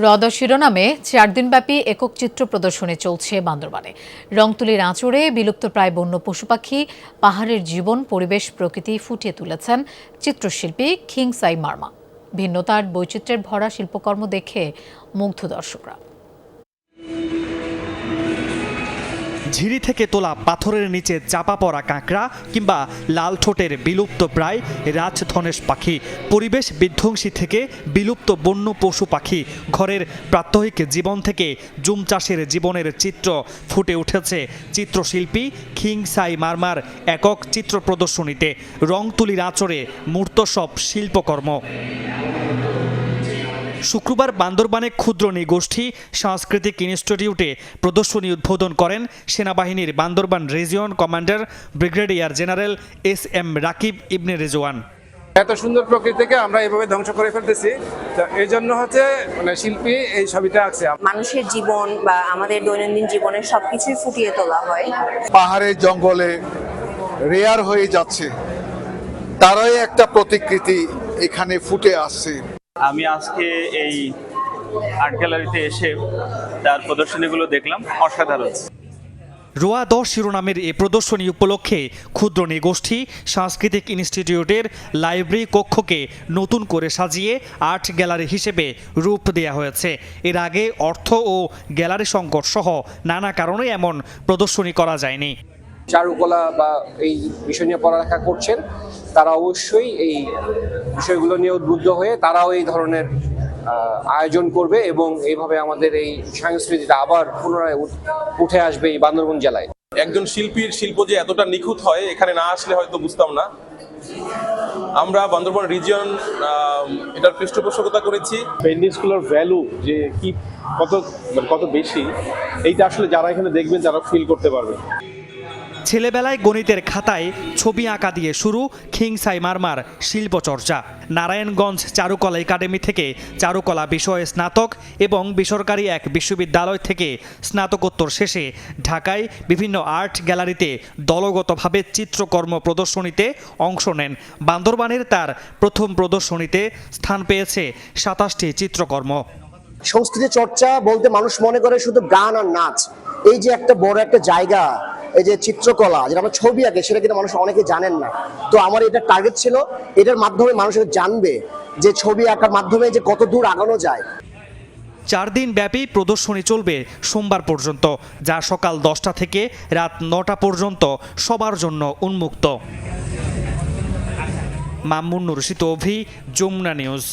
হ্রদ শিরোনামে চার দিনব্যাপী একক চিত্র প্রদর্শনী চলছে বান্দরবানে। রংতুলির আঁচড়ে বিলুপ্ত প্রায় বন্য পশু পাখি পাহাড়ের জীবন, পরিবেশ, প্রকৃতি ফুটিয়ে তুলেছেন চিত্রশিল্পী খিংসাই মার্মা। ভিন্নতার বৈচিত্র্যের ভরা শিল্পকর্ম দেখে মুগ্ধ দর্শকরা। ঝিরি থেকে তোলা পাথরের নিচে চাপা পড়া কাঁকড়া কিংবা লাল ঠোঁটের বিলুপ্ত প্রায় রাজধনেশ পাখি। পরিবেশ বিধ্বংসী থেকে বিলুপ্ত বন্য পশু পাখি। ঘরের প্রাত্যহিক জীবন থেকে জুম চাষের জীবনের চিত্র ফুটে উঠেছে। চিত্রশিল্পী খিং সাই মারমার একক চিত্র প্রদর্শনীতে। রং তুলির আঁচড়ে মূর্ত সব শিল্পকর্ম। শুক্রবার বান্দরবানে ক্ষুদ্র নিগোষ্ঠী সাংস্কৃতিক ইনস্টিটিউটে প্রদর্শনী উদ্বোধন করেন সেনাবাহিনীর Bandarban region commander brigadier general S M Rakib Ibne Rezwan. এত সুন্দর প্রকৃতিকে আমরা এভাবে ধ্বংস করে ফেলতেছি। তো এই জন্য হচ্ছে মানে শিল্পী এই ছবিটা আছে। মানুষের জীবন বা আমাদের দৈনন্দিন জীবনের সবকিছুই ফুটিয়ে তোলা হয়। পাহাড়ের জঙ্গলে রেয়ার হয়ে যাচ্ছে। তারাই একটা প্রতিকৃতি এখানে ফুটে আসছে। আমি আজকে এই আর্ট গ্যালারিতে এসে তার প্রদর্শনীগুলো দেখলাম, অসাধারণ। রোয়া দশ শিরোনামের এ প্রদর্শনী উপলক্ষে ক্ষুদ্র নিগোষ্ঠী সাংস্কৃতিক ইনস্টিটিউটের লাইব্রেরি কক্ষকে নতুন করে সাজিয়ে আর্ট গ্যালারি হিসেবে রূপ দেওয়া হয়েছে। এর আগে অর্থ ও গ্যালারি সংকট সহ নানা কারণে এমন প্রদর্শনী করা যায়নি। চারুকলা বা এই বিষয় নিয়ে পড়ালেখা করছেন তারা অবশ্যই এই বিষয়গুলো নিয়ে উদ্বুদ্ধ হয়ে তারাও এই ধরনের আয়োজন করবে এবং এইভাবে আমাদের এই সংস্কৃতিটা আবার পুনরায় উঠ- উঠে আসবে এই বান্দরবন জেলায়। একজন শিল্পীর শিল্প যে এতটা নিখুঁত হয় এখানে না আসলে হয়তো বুঝতাম না। আমরা বান্দরবান রিজিয়ন এটার পৃষ্ঠপোষকতা করেছি। পেন্ডিংসগুলোর ভ্যালু যে কি কত মানে কত বেশি এইটা আসলে যারা এখানে দেখবেন তারা ফিল করতে পারবে। ছেলেবেলায় গণিতের খাতায় ছবি আঁকা দিয়ে শুরু খিংসাই মারমার শিল্পচর্চা। নারায়ণগঞ্জ চারুকলা একাডেমি থেকে চারুকলা বিষয়ে স্নাতক এবং বেসরকারি এক বিশ্ববিদ্যালয় থেকে স্নাতকোত্তর শেষে ঢাকায় বিভিন্ন আর্ট গ্যালারিতে দলগতভাবে চিত্রকর্ম প্রদর্শনীতে অংশ নেন। বান্দরবানের তার প্রথম প্রদর্শনীতে স্থান পেয়েছে সাতাশটি চিত্রকর্ম। সংস্কৃতি চর্চা বলতে মানুষ মনে করে শুধু গান আর নাচ। এই যে একটা বড় একটা জায়গা এই যে চিত্রকলা, যেটা আমরা ছবি আঁকে, সেটা কিন্তু মানুষ অনেকে জানেন না। তো আমার এটা টার্গেট ছিল, এটার মাধ্যমে মানুষ জানবে যে ছবি আঁকার মাধ্যমে যে কত দূর আগানো যায়। চার দিন ব্যাপী প্রদর্শনী চলবে সোমবার পর্যন্ত, যা সকাল দশটা থেকে রাত নটা পর্যন্ত সবার জন্য উন্মুক্ত। মামুন রশিদ অভি, যমুনা নিউজ।